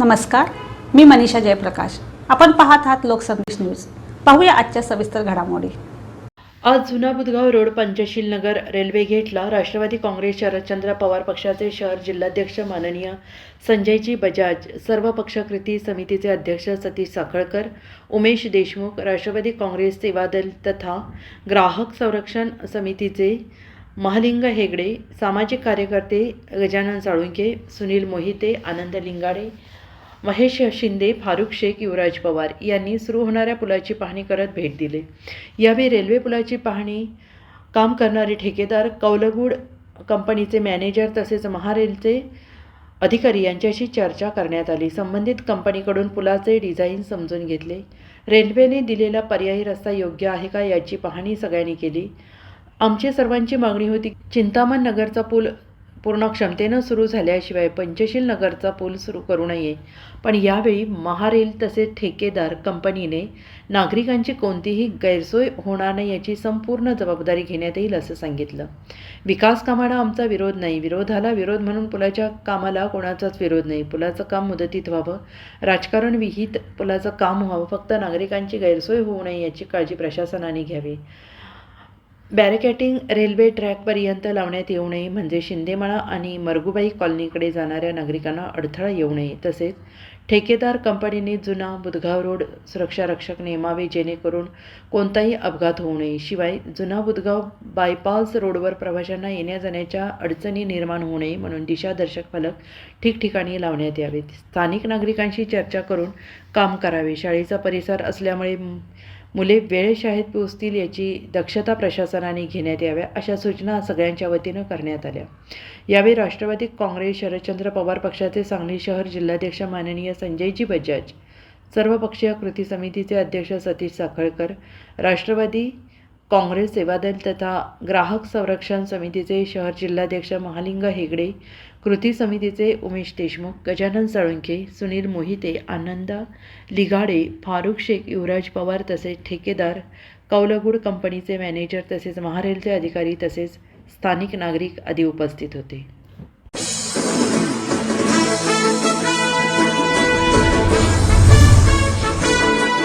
नमस्कार मी मनीषा जयप्रकाश. आपण पाहत आहात लोकसंदेश न्यूज. पाहूया आजच्या सविस्तर घडामोडी. आज जुना बुधगाव रोड पंचशील नगर रेल्वे गेटला राष्ट्रवादी काँग्रेस शरदचंद्र पवार पक्षाचे शहर जिल्हाध्यक्ष माननीय संजयजी बजाज सर्व पक्ष कृती समितीचे अध्यक्ष सतीश साखळकर उमेश देशमुख राष्ट्रवादी काँग्रेस सेवादल तथा ग्राहक संरक्षण समितीचे महालिंग हेगडे सामाजिक कार्यकर्ते गजानन साळुंके सुनील मोहिते आनंद लिंगाडे महेश शिंदे फारुख शेख युवराज पवार यांनी सुरू होणाऱ्या पुलाची पाहणी करत भेट दिली. यावेळी रेल्वे पुलाची पाहणी काम करणारे ठेकेदार कौलगुड कंपनीचे मॅनेजर तसेच महारेलचे अधिकारी यांच्याशी चर्चा करण्यात आली. संबंधित कंपनीकडून पुलाचे डिझाईन समजून घेतले. रेल्वेने दिलेला पर्यायी रस्ता योग्य आहे का याची पाहणी सगळ्यांनी केली. आमची सर्वांची मागणी होती चिंतामण नगरचा पूल पूर्ण क्षमतेनं सुरू झाल्याशिवाय पंचशील नगरचा पूल सुरू करू नये. पण यावेळी महारेल तसेच ठेकेदार कंपनीने नागरिकांची कोणतीही गैरसोय होणार नाही याची संपूर्ण जबाबदारी घेण्यात येईल असं सांगितलं. विकास कामाला आमचा विरोध नाही. विरोधाला विरोध म्हणून पुलाच्या कामाला कोणाचाच विरोध नाही. पुलाचं काम मुदतीत व्हावं. राजकारण विहित पुलाचं काम व्हावं. फक्त नागरिकांची गैरसोय होऊ नये याची काळजी प्रशासनाने घ्यावी. बॅरिकेटिंग रेल्वे ट्रॅकपर्यंत लावण्यात येऊ नये म्हणजे शिंदेमाळा आणि मरगुबाई कॉलनीकडे जाणाऱ्या नागरिकांना अडथळा येऊ नये तसेच ठेकेदार कंपनीने जुना बुधगाव रोड सुरक्षा रक्षक नेमावे जेणेकरून कोणताही अपघात होऊ नये. शिवाय जुना बुधगाव बायपास रोडवर प्रवाशांना येण्या जाण्याच्या अडचणी निर्माण होऊ नये म्हणून दिशादर्शक फलक ठिकठिकाणी लावण्यात यावेत. स्थानिक नागरिकांशी चर्चा करून काम करावे. शाळेचा परिसर असल्यामुळे मुले वेळशाळेत पोचतील पोहोचतील याची दक्षता प्रशासनाने घेण्यात याव्या अशा सूचना सगळ्यांच्या वतीनं करण्यात आल्या. यावेळी राष्ट्रवादी काँग्रेस शरदचंद्र पवार पक्षाचे सांगली शहर जिल्हाध्यक्ष माननीय संजयजी बजाज सर्वपक्षीय कृती समितीचे अध्यक्ष सतीश साखळकर राष्ट्रवादी काँग्रेस सेवादल तथा ग्राहक संरक्षण समितीचे शहर जिल्हाध्यक्ष महालिंग हेगडे कृती समितीचे उमेश देशमुख गजानन सळुंके सुनील मोहिते आनंद लिगाडे फारुख शेख युवराज पवार तसेच ठेकेदार कौलगुड कंपनीचे मॅनेजर तसेच महारेलचे अधिकारी तसेच स्थानिक नागरिक आदी उपस्थित होते.